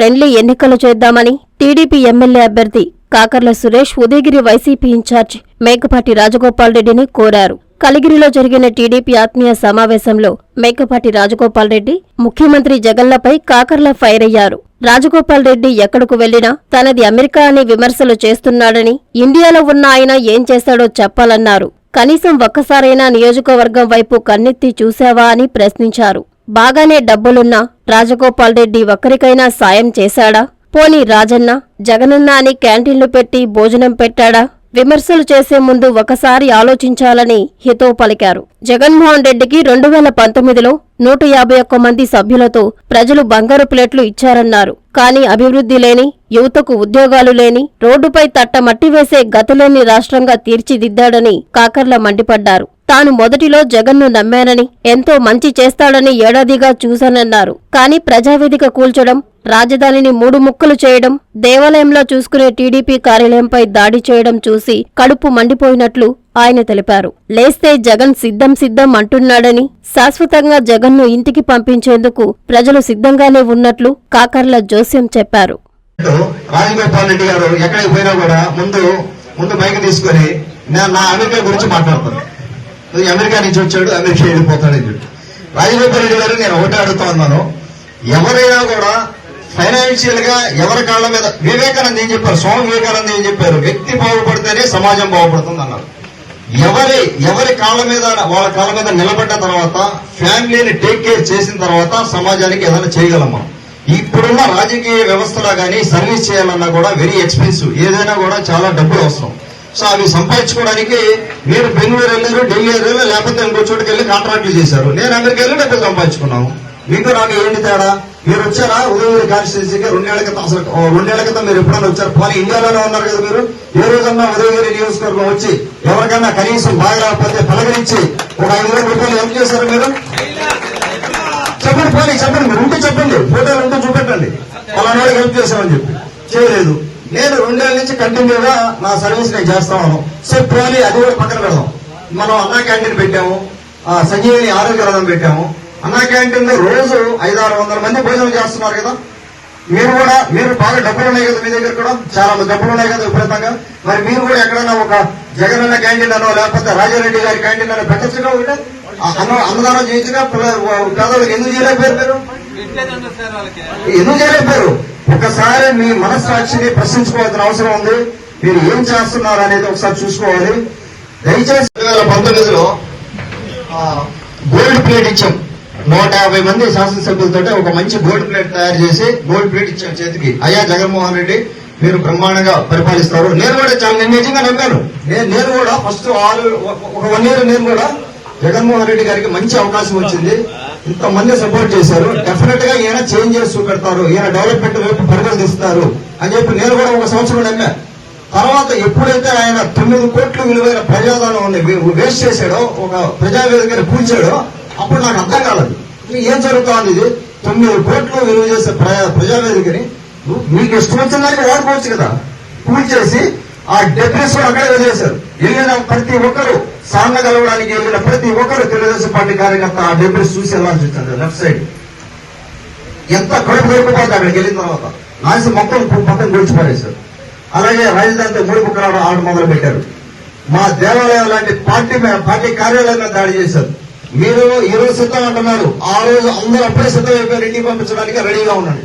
Friendly ఎన్నికలు చేద్దామని TDP MLA అభ్యర్థి కాకర్ల సురేష్ ఉదయగిరి వైసీపీ ఇన్ఛార్జ్ మేకపాటి రాజగోపాల్ రెడ్డిని కోరారు. కలిగిరిలో జరిగిన టీడీపీ ఆత్మీయ సమావేశంలో మేకపాటి రాజగోపాల్ రెడ్డి ముఖ్యమంత్రి జగన్లపై కాకర్ల ఫైర్ అయ్యారు. రాజగోపాల్ రెడ్డి ఎక్కడకు వెళ్ళినా తనది అమెరికా అని విమర్శలు చేస్తున్నాడని ఇండియాలో ఉన్న ఆయన ఏం చేశాడో చెప్పాలన్నారు. కనీసం ఒక్కసారైనా నియోజకవర్గం వైపు కన్నెత్తి చూశావా అని ప్రశ్నించారు. బాగానే డబ్బులున్నా రాజగోపాల్ రెడ్డి ఒక్కరికైనా సాయం చేశాడా? పోనీ రాజన్న జగనన్న అని క్యాంటీన్లు పెట్టి భోజనం పెట్టాడా? విమర్శలు చేసే ముందు ఒకసారి ఆలోచించాలని హితవు పలికారు. జగన్మోహన్ రెడ్డికి రెండు వేల పంతొమ్మిదిలో నూట యాభై ఒక్క మంది సభ్యులతో ప్రజలు బంగారు ప్లేట్లు ఇచ్చారన్నారు. కానీ అభివృద్ధి లేని యువతకు ఉద్యోగాలు లేని రోడ్డుపై తట్టమట్టి వేసే గతులేని రాష్ట్రంగా తీర్చిదిద్దాడని కాకర్ల మండిపడ్డారు. తాను మొదటిలో జగన్ను నమ్మానని ఎంతో మంచి చేస్తాడని ఏడాదిగా చూశానన్నారు. కానీ ప్రజావేదిక కూల్చడం రాజధానిని మూడు ముక్కలు చేయడం దేవాలయంలో చూసుకునే టీడీపీ కార్యాలయంపై దాడి చేయడం చూసి కడుపు మండిపోయినట్లు ఆయన తెలిపారు. లేస్తే జగన్ సిద్ధం సిద్ధం అంటున్నాడని శాశ్వతంగా జగన్ను ఇంటికి పంపించేందుకు ప్రజలు సిద్ధంగానే ఉన్నట్లు కాకర్ల జోస్యం చెప్పారు. రాజగోపాల్ రెడ్డి గారు ఎక్కడికి పోయినా కూడా ముందు ముందు తీసుకొని నా గురించి మాట్లాడతాను నువ్వు అమెరికా నుంచి వచ్చాడు అమెరికా వెళ్ళిపోతాడని చెప్పి. రాజగోపాల్ రెడ్డి గారు నేను ఒకటే అడుగుతా ఉన్నాను. ఎవరైనా కూడా ఫైనాన్షియల్గా ఎవరి కాళ్ళ మీద వివేకానంద ఏం చెప్పారు? స్వామి వివేకానంద ఏం చెప్పారు? వ్యక్తి బాగుపడితేనే సమాజం బాగుపడుతుంది అన్నారు. ఎవరి ఎవరి కాళ్ళ మీద వాళ్ళ కాళ్ళ మీద నిలబడ్డ తర్వాత ఫ్యామిలీని టేక్ కేర్ చేసిన తర్వాత సమాజానికి ఏదైనా చేయగలం ఇప్పుడున్న రాజకీయ వ్యవస్థలో కానీ సర్వీస్ చేయాలన్నా కూడా వెరీ ఎక్స్పెన్సివ్ ఏదైనా కూడా చాలా డబ్బులు అవసరం. సో అవి సంపాదించుకోవడానికి మీరు బెంగళూరు వెళ్ళారు ఢిల్లీ వెళ్ళారు లేకపోతే ఇంకో చోటుకి వెళ్ళి కాంట్రాక్ట్లు చేశారు. నేను అందరికి వెళ్ళి డబ్బులు సంపాదించుకున్నాను. మీకు నాకు ఏంటి తేడా? మీరు వచ్చారా? ఉదయగిరి కాన్స్టిట్యూన్సీకి రెండేళ్ళ క్రితం అసలు రెండేళ్ళ క్రితం మీరు ఎప్పుడైనా వచ్చారు? పోనీ ఇండియాలోనే ఉన్నారు కదా మీరు? ఏ రోజన్నా ఉదయగిరి నియోజకవర్గం వచ్చి ఎవరికన్నా కనీసం బాగా రాకపోతే పలకరించి ఒక ఐదు వేల రూపాయలు ఏం చేశారు మీరు? చెప్పండి పోనీ చెప్పండి. మీరు ఉంటే చెప్పండి. ఫోటోలు ఉంటే చూపెట్టండి. పలానా హెల్ప్ చేశామని చెప్పి. చేయలేదు. నేను రెండేళ్ళ నుంచి కంటిన్యూగా నా సర్వీస్ నేను చేస్తా ఉన్నాను సో పోనీ అది కూడా పక్కన పెడదాం. మనం అన్నా క్యాంటీన్ పెట్టాము. ఆ, సంజీవిని ఆరోగ్య రథం పెట్టాము. అన్నా క్యాంటీన్లో రోజు ఐదారు వందల మంది భోజనం చేస్తున్నారు కదా. మీరు కూడా మీరు బాగా డబ్బులు ఉన్నాయి కదా మీ దగ్గర కూడా? చాలా మంది డబ్బులు ఉన్నాయి కదా విపరీతంగా. మరి మీరు కూడా ఎక్కడైనా ఒక జగన్ అన్న క్యాంటీన్ అనో లేకపోతే రాజారెడ్డి గారి క్యాంటీన్ అనో పెట్టచ్చుగా ఒకటే? అన్న అన్నదానం చేయించగా పేదలకు ఎందుకు చేయలేకపోయారు మీరు? ఎందుకు చేయలేకపోయారు ఒకసారి మీ మనస్సాక్షిని ప్రశ్నించుకోవాల్సిన అవసరం ఉంది. మీరు ఏం చేస్తున్నారు అనేది ఒకసారి చూసుకోవాలి. దయచేసి రెండు వేల పంతొమ్మిదిలో గోల్డ్ ప్లేట్ ఇచ్చాం. నూట యాభై మంది శాసనసభ్యులతో ఒక మంచి గోల్డ్ ప్లేట్ తయారు చేసి గోల్డ్ ప్లేట్ ఇచ్చాం చేతికి. అయ్యా జగన్మోహన్ రెడ్డి మీరు బ్రహ్మాండంగా పరిపాలిస్తారు. నేను కూడా చాలా నేను నిజంగా నమ్మాను. నేను నేను కూడా ఫస్ట్ ఆరు ఒక వన్ ఇయర్ నేను కూడా జగన్మోహన్ రెడ్డి గారికి మంచి అవకాశం వచ్చింది. ఇంతమంది సపోర్ట్ చేశారు. డెఫినెట్గా ఈయన చేంజ్ చేసి చూపెడతారు. ఈయన డెవలప్మెంట్ వైపు పరిగణిస్తారు అని చెప్పి నేను కూడా ఒక సంవత్సరం నమ్మా తర్వాత ఎప్పుడైతే ఆయన తొమ్మిది కోట్లు విలువైన ప్రజాదానం వేస్ట్ చేశాడో ఒక ప్రజావేదికని కూల్చాడో అప్పుడు నాకు అర్థం కాలేదు. ఏం జరుగుతోంది ఇది? తొమ్మిది కోట్లు విలువ చేసే ప్రజా- ప్రజావేదికని మీకు ఇష్టం వచ్చిన దానికి వాడుకోవచ్చు కదా. కూల్చేసి ఆ డెబ్రిస్ కూడా అక్కడే వదిలేశారు. వెళ్ళిన ప్రతి ఒక్కరు సాంగ కలవడానికి వెళ్ళిన ప్రతి ఒక్కరు తెలుగుదేశం పార్టీ కార్యకర్త ఆ డెబ్రిస్ చూసి వెళ్ళాల్సి వచ్చింది లెఫ్ట్ సైడ్. ఎంత కడుపు దొరికిపోతే అక్కడికి వెళ్ళిన తర్వాత నాసి మొత్తం మొత్తం గుడిచిపారేశారు అలాగే రాజధానితో మూడు ముక్కలు ఆడ మొదలు పెట్టారు. మా దేవాలయం లాంటి పార్టీ పార్టీ కార్యాలయంగా దాడి చేశారు. మీరు ఈ రోజు సిద్ధం అంటున్నారు ఆ రోజు అందరూ అప్పుడే సిద్ధం అయిపోయారు ఇంటికి పంపించడానికి రెడీగా ఉండండి.